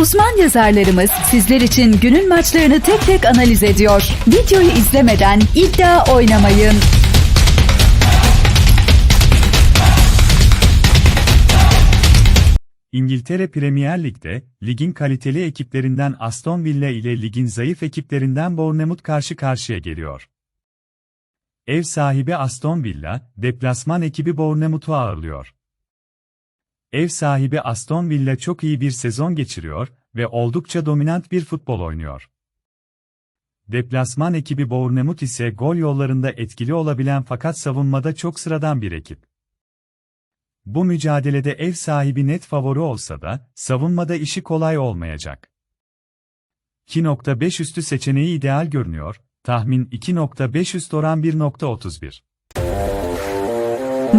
Uzman yazarlarımız sizler için günün maçlarını tek tek analiz ediyor. Videoyu izlemeden iddia oynamayın. İngiltere Premier Lig'de, ligin kaliteli ekiplerinden Aston Villa ile ligin zayıf ekiplerinden Bournemouth karşı karşıya geliyor. Ev sahibi Aston Villa, deplasman ekibi Bournemouth'u ağırlıyor. Ev sahibi Aston Villa çok iyi bir sezon geçiriyor ve oldukça dominant bir futbol oynuyor. Deplasman ekibi Bournemouth ise gol yollarında etkili olabilen fakat savunmada çok sıradan bir ekip. Bu mücadelede ev sahibi net favori olsa da, savunmada işi kolay olmayacak. 2.5 üstü seçeneği ideal görünüyor, tahmin 2.5 üst oran 1.31.